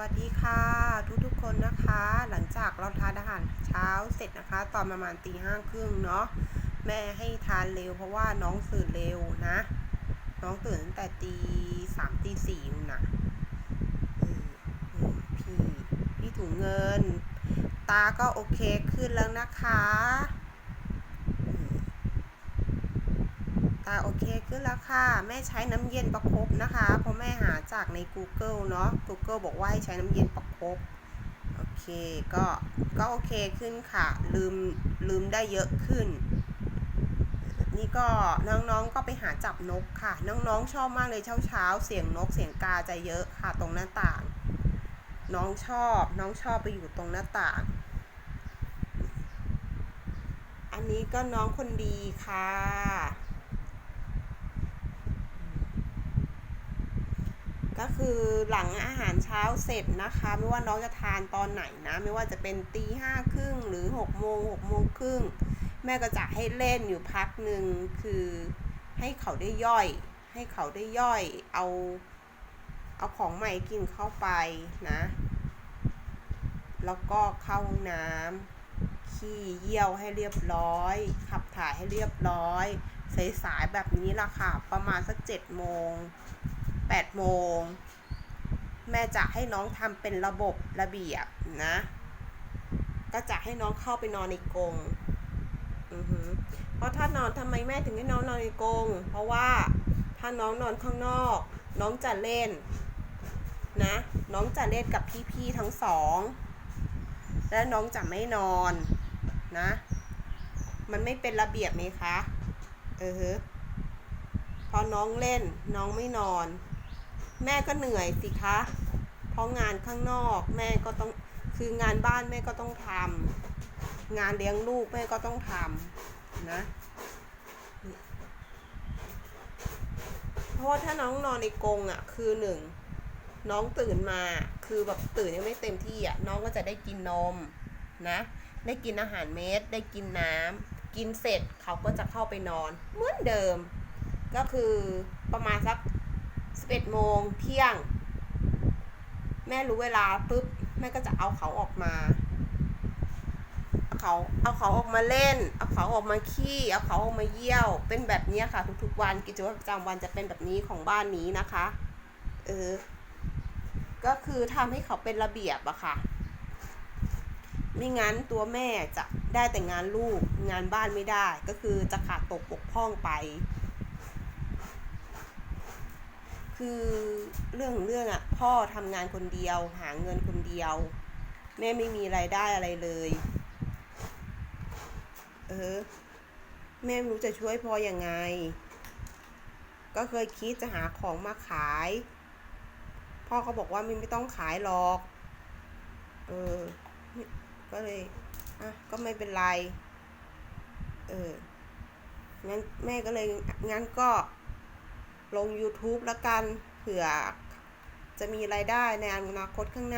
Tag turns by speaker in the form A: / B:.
A: วัสดีค่ะ ทุกๆคนนะคะ หลังจากเราทานอาหารเช้าเสร็จนะคะ ตอนประมาณตีห้าครึ่งเนาะแม่ให้ทานเร็วเพราะว่าน้องตื่นเร็วนะ น้องตื่นตั้งแต่ตีสามตีสี่นะพี่พี่ถุงเงิน ตาก็โอเคขึ้นแล้วนะคะเออ ตาโอเคขึ้นแล้วค่ะ แม่ใช้น้ำเย็นประคบนะคะเพราะแม่หาจากใน Google เนาะ Google บอกว่าให้ใช้น้ำเย็นประคบโอเคก็ก็โอเคขึ้นค่ะ ลืมลืมได้เยอะขึ้น นี่ก็น้องๆก็ไปหาจับนกค่ะ น้องๆชอบมากเลยเช้าๆเสียงนกเสียงกาจะเยอะค่ะตรงหน้าต่าง น้องชอบน้องชอบไปอยู่ตรงหน้าต่างอันนี้ก็น้องคนดีค่ะ ก็คือหลังอาหารเช้าเสร็จนะคะ ไม่ว่าน้องจะทานตอนไหนนะ ไม่ว่าจะเป็นตีห้าครึ่งหรือหกโมงหกโมงครึ่งแม่ก็จะให้เล่นอยู่พักหนึ่งคือให้เขาได้ย่อย ให้เขาได้ย่อยเอาเอาของใหม่กินเข้าไปนะ แล้วก็เข้าน้ำขี้เยี่ยวให้เรียบร้อย ขับถ่ายให้เรียบร้อยสายๆแบบนี้ล่ะค่ะ ประมาณสักเจ็ดโมง 8โมง แม่จะให้น้องทำเป็นระบบระเบียบนะ ก็จะให้น้องเข้าไปนอนในกรงเพราะถ้านอนทำไมแม่ถึงให้น้องนอนในกรงเพราะว่าถ้าน้องนอนข้างนอก น้องจะเล่นนะ น้องจะเล่นกับพี่ๆทั้งสอง และน้องจะไม่นอนนะ มันไม่เป็นระเบียบไหมคะ เออพอน้องเล่นน้องไม่นอน แม่ก็เหนื่อยสิคะ เพราะงานข้างนอกแม่ก็ต้องคืองานบ้านแม่ก็ต้องทำงานเลี้ยงลูกแม่ก็ต้องทำนะ เพราะว่าถ้าน้องนอนในกรงอะ คือหนึ่งน้องตื่นมา คือแบบตื่นยังไม่เต็มที่อะ น้องก็จะได้กินนมนะ ได้กินอาหารเม็ด ได้กินน้ำกินเสร็จเขาก็จะเข้าไปนอน เหมือนเดิม ก็คือประมาณสัก สิบเอ็ดโมงเที่ยง แม่รู้เวลาปุ๊บแม่ก็จะเอาเขาออกมาเอาเขาเอาเขาออกมาเล่น เอาเขาออกมาขี้ เอาเขาออกมาเยี่ยว เป็นแบบนี้ค่ะ ทุกๆวันกิจวัตรประจำวันจะเป็นแบบนี้ของบ้านนี้นะคะ เออ ก็คือทำให้เขาเป็นระเบียบอะค่ะไม่งั้นตัวแม่จะได้แต่งานลูกงานบ้านไม่ได้ ก็คือจะขาดตกบกพร่องไป คือเรื่องของเรื่องอะ่ะ พ่อทำงานคนเดียว หาเงินคนเดียว แม่ไม่มีไรายได้อะไรเลย เออ แม่ไม่รู้จะช่วยพ่ออยังไง ก็เคยคิดจะหาของมาขาย พ่อก็บอกว่าไม่ไม่ต้องขายหรอก เออ ก็เลย อะ ก็ไม่เป็นไร เอองั้นแม่ก็เลยงั้นก็ ลง YouTube แล้วกันเผื่อจะมีรายได้ในอนาคตข้างหน้า